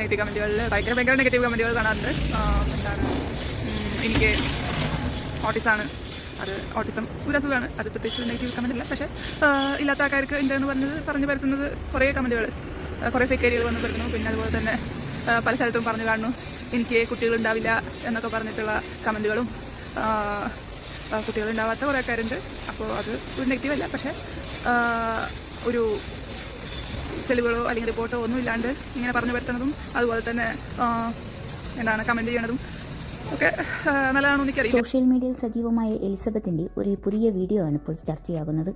Negative കമന്റുകളിൽ ഭയങ്കര ഭയങ്കര negative കമന്റുകൾ കാണാറുണ്ട്. എന്താണ്? എനിക്ക് ഓട്ടിസാണ് അത് ഓട്ടിസം ഒരു അസുഖമാണ്. അത് പ്രത്യേകിച്ച് നെഗറ്റീവ് കമന്റ് പക്ഷേ ഇല്ലാത്ത ആൾക്കാർക്ക് എന്താന്ന് പറഞ്ഞത് പറഞ്ഞു പരത്തുന്നത് കുറേ കമന്റുകൾ കുറേ ഫേക്ക് ഐഡിയകൾ വന്ന് പരത്തുന്നു. പിന്നെ അതുപോലെ തന്നെ പല സ്ഥലത്തും പറഞ്ഞു കാണുന്നു എനിക്ക് കുട്ടികളുണ്ടാവില്ല എന്നൊക്കെ പറഞ്ഞിട്ടുള്ള കമന്റുകളും കുട്ടികളുണ്ടാവാത്ത കുറേ ആൾക്കാരുണ്ട്. അപ്പോൾ അത് ഒരു നെഗറ്റീവല്ല പക്ഷേ ഒരു തെളിവുകളോ അല്ലെങ്കിൽ റിപ്പോർട്ടോ ഒന്നും ഇല്ലാണ്ട് ഇങ്ങനെ പറഞ്ഞു പറ്റുന്നതും അതുപോലെ തന്നെ എന്താണ് കമന്റ് ചെയ്യണതും ഒക്കെ എനിക്കറിയാം സോഷ്യൽ മീഡിയയിൽ സജീവമായ എലിസബത്തിന്റെ ഒരു പുതിയ വീഡിയോ ആണ് ഇപ്പോൾ ചർച്ചയാകുന്നത്.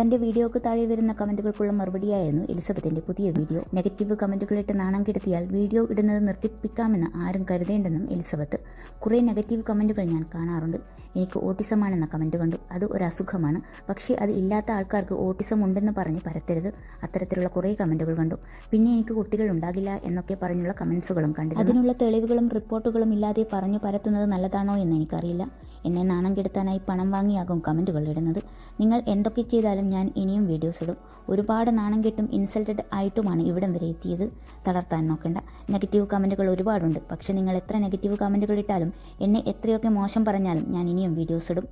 തന്റെ വീഡിയോക്ക് താഴെ വരുന്ന കമന്റുകൾക്കുള്ള മറുപടിയായിരുന്നു എലിസബത്തിന്റെ പുതിയ വീഡിയോ. നെഗറ്റീവ് കമന്റുകളിട്ട് നാണം കെടുത്തിയാൽ വീഡിയോ ഇടുന്നത് നിർത്തിപ്പിക്കാമെന്ന് ആരും കരുതേണ്ടെന്നും എലിസബത്ത്. കുറേ നെഗറ്റീവ് കമന്റുകൾ ഞാൻ കാണാറുണ്ട്. എനിക്ക് ഓട്ടിസമാണെന്ന കമന്റ് കണ്ടു. അത് ഒരു അസുഖമാണ്. പക്ഷേ അത് ഇല്ലാത്ത ആൾക്കാർക്ക് ഓട്ടിസം ഉണ്ടെന്ന് പറഞ്ഞ് പരത്തരുത്. അത്തരത്തിലുള്ള കുറേ കമന്റുകൾ കണ്ടു. പിന്നെ എനിക്ക് കുട്ടികൾ ഉണ്ടാകില്ല എന്നൊക്കെ പറഞ്ഞുള്ള കമന്റ്സുകളും കണ്ടു അതിനുള്ള തെളിവുകളും റിപ്പോർട്ടുകളും ഇല്ലാതെ പറഞ്ഞു പരത്തുന്നത് നല്ലതാണോ എന്ന് എനിക്കറിയില്ല. എന്നെ നാണം കെടുത്താനായി പണം വാങ്ങിയാകും കമന്റുകൾ ഇടുന്നത്. നിങ്ങൾ എന്തൊക്കെ ചെയ്താലും ഞാൻ ഇനിയും വീഡിയോസ് ഇടും. ഒരുപാട് നാണം കെട്ടും ഇൻസൾട്ടഡ് ആയിട്ടുമാണ് ഇവിടം വരെ എത്തിയത്. തളർത്താൻ നോക്കേണ്ട. നെഗറ്റീവ് കമന്റുകൾ ഒരുപാടുണ്ട്. പക്ഷേ നിങ്ങൾ എത്ര നെഗറ്റീവ് കമന്റുകൾ ഇട്ടാലും എന്നെ എത്രയൊക്കെ മോശം പറഞ്ഞാലും ഞാൻ ഇനിയും വീഡിയോസ് ഇടും.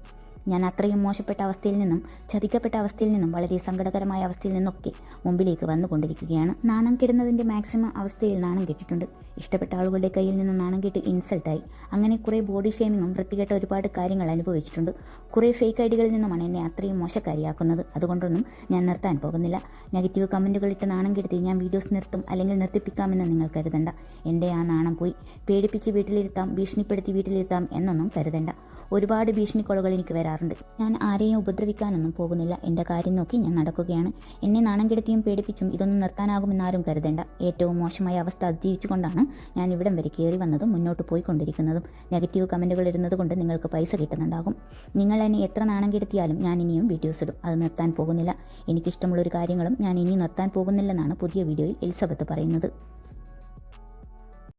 ഞാൻ അത്രയും മോശപ്പെട്ട അവസ്ഥയിൽ നിന്നും ചതിക്കപ്പെട്ട അവസ്ഥയിൽ നിന്നും വളരെ സങ്കടകരമായ അവസ്ഥയിൽ നിന്നൊക്കെ മുമ്പിലേക്ക് വന്നുകൊണ്ടിരിക്കുകയാണ്. നാണം കെടുന്നതിന്റെ മാക്സിമം അവസ്ഥയിൽ നാണം കെട്ടിട്ടുണ്ട്. ഇഷ്ടപ്പെട്ട ആളുകളുടെ കയ്യിൽ നിന്ന് നാണം കെട്ട് ഇൻസൾട്ടായി. അങ്ങനെ കുറേ ബോഡി ഷേമിങ്ങും വൃത്തികെട്ട ഒരുപാട് കാര്യങ്ങൾ അനുഭവിച്ചിട്ടുണ്ട്. കുറേ ഫേക്ക് ഐഡികളിൽ നിന്നുമാണ് എന്നെ അത്രയും മോശക്കാരിയാക്കുന്നത്. അതുകൊണ്ടൊന്നും ഞാൻ നിർത്താൻ പോകുന്നില്ല. നെഗറ്റീവ് കമന്റുകൾ ഇട്ട് നാണം കെടുത്തി ഞാൻ വീഡിയോസ് നിർത്തും അല്ലെങ്കിൽ നിർത്തിപ്പിക്കാമെന്ന് നിങ്ങൾ കരുതണ്ട. എന്റെ ആ നാണം പോയി. പേടിപ്പിച്ച് വീട്ടിലിരുത്താം ഭീഷണിപ്പെടുത്തി വീട്ടിലിരുത്താം എന്നൊന്നും കരുതണ്ട. ഒരുപാട് ഭീഷണിക്കോളുകൾ എനിക്ക് വരാറുണ്ട്. ഞാൻ ആരെയും ഉപദ്രവിക്കാനൊന്നും പോകുന്നില്ല. എന്റെ കാര്യം നോക്കി ഞാൻ നടക്കുകയാണ്. എന്നെ നാണം കെടുത്തിയും പേടിപ്പിച്ചും ഇതൊന്നും നിർത്താനാകുമെന്നാരും കരുതേണ്ട. ഏറ്റവും മോശമായ അവസ്ഥ അതിജീവിച്ചുകൊണ്ടാണ് ഞാൻ ഇവിടം വരെ കയറി വന്നതും മുന്നോട്ട് പോയിക്കൊണ്ടിരിക്കുന്നതും. നെഗറ്റീവ് കമന്റുകൾ ഇടുന്നത് കൊണ്ട് നിങ്ങൾക്ക് പൈസ കിട്ടുന്നുണ്ടാകും. നിങ്ങൾ എന്നെ എത്ര നാണം കെടുത്തിയാലും ഞാൻ ഇനിയും വീഡിയോസ് ഇടും. അത് നിർത്താൻ പോകുന്നില്ല. എനിക്കിഷ്ടമുള്ളൊരു കാര്യങ്ങളും ഞാൻ ഇനി നിർത്താൻ പോകുന്നില്ലെന്നാണ് പുതിയ വീഡിയോയിൽ എലിസബത്ത് പറയുന്നത്.